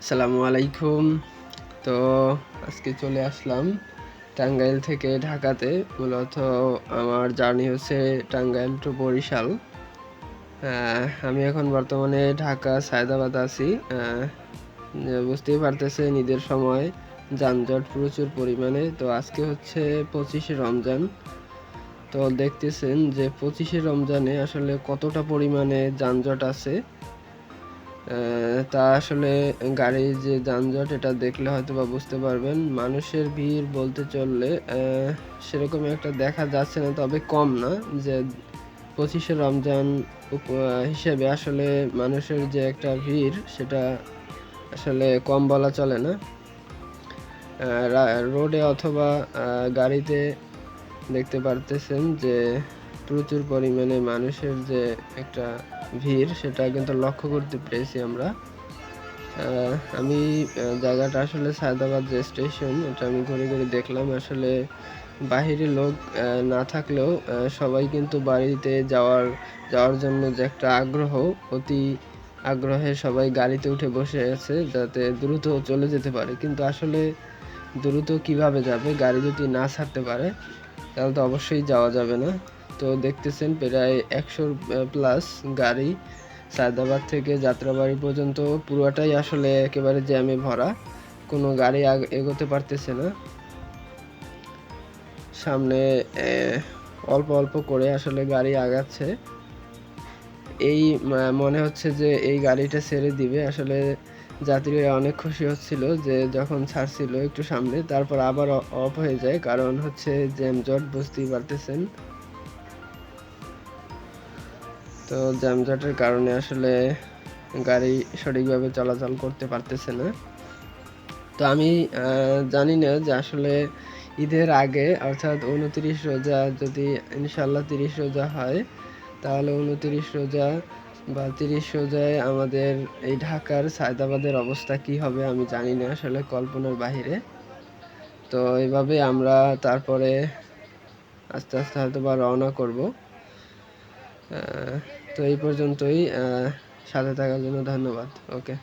আসসালামু আলাইকুম। তো আজকে চলে আসলাম টাঙ্গাইল থেকে ঢাকাতে। মূলত আমার জার্নি হচ্ছে টাঙ্গাইল টু বরিশাল। আমি এখন বর্তমানে ঢাকা, সায়দাবাদ আছি। বুঝতেই পারতেছেন, ঈদের সময় যানজট প্রচুর পরিমাণে। তো আজকে হচ্ছে পঁচিশে রমজান। তো দেখতেছেন যে পঁচিশে রমজানে আসলে কতটা পরিমাণে যানজট আছে। তা আসলে গাড়ির যে যানজট, এটা দেখলে হয়তো বা বুঝতে পারবেন। মানুষের ভিড় বলতে চললে সেরকম একটা দেখা যাচ্ছে না, তবে কম না যে পঁচিশে রমজান হিসেবে আসলে মানুষের যে একটা ভিড়, সেটা আসলে কম বলা চলে না। রোডে অথবা গাড়িতে দেখতে পারতেছেন যে প্রচুর পরিমাণে মানুষের যে একটা ভিড়, সেটা কিন্তু লক্ষ্য করতে পেরেছি আমরা। আমি জায়গাটা আসলে সায়দাবাদ যে স্টেশন, এটা আমি ঘুরে ঘুরে দেখলাম। আসলে বাহিরে লোক না থাকলেও সবাই কিন্তু বাড়িতে যাওয়ার যাওয়ার জন্য যে একটা আগ্রহ, অতি আগ্রহে সবাই গাড়িতে উঠে বসে আছে যাতে দ্রুত চলে যেতে পারে। কিন্তু আসলে দ্রুত কীভাবে যাবে, গাড়ি যদি না ছাড়তে পারে, তাহলে তো অবশ্যই যাওয়া যাবে না। তো দেখতেছেন প্রায় একশোর প্লাস গাড়ি সায়দাবাদ থেকে যাত্রাবাড়ি পর্যন্ত পুরোটাই আসলে একেবারে জ্যামে ভরা। কোনো গাড়ি এগোতে পারতেছে না। সামনে অল্প অল্প করে আসলে গাড়ি আগাচ্ছে। এই মনে হচ্ছে যে এই গাড়িটা ছেড়ে দিবে। আসলে যাত্রীরা অনেক খুশি হচ্ছিল যে যখন ছাড়ছিল একটু সামনে, তারপর আবার অফ হয়ে যায়। কারণ হচ্ছে জ্যামজট বুঝতেই পারতেছেন। তো জ্যামজটের কারণে আসলে গাড়ি সঠিকভাবে চলাচল করতে পারতেছে না। তো আমি জানি না যে আসলে ঈদের আগে, অর্থাৎ উনত্রিশ রোজা যদি ইনশাল্লাহ তিরিশ রোজা হয়, তাহলে উনত্রিশ রোজা বা তিরিশ রোজায় আমাদের এই ঢাকার সায়দাবাদের অবস্থা কি হবে আমি জানি না আসলে কল্পনার বাহিরে। তো এইভাবে আমরা তারপরে আস্তে আস্তে হয়তো বা রওনা করব। তো এই পর্যন্তই সাথে থাকার জন্য ধন্যবাদ। ওকে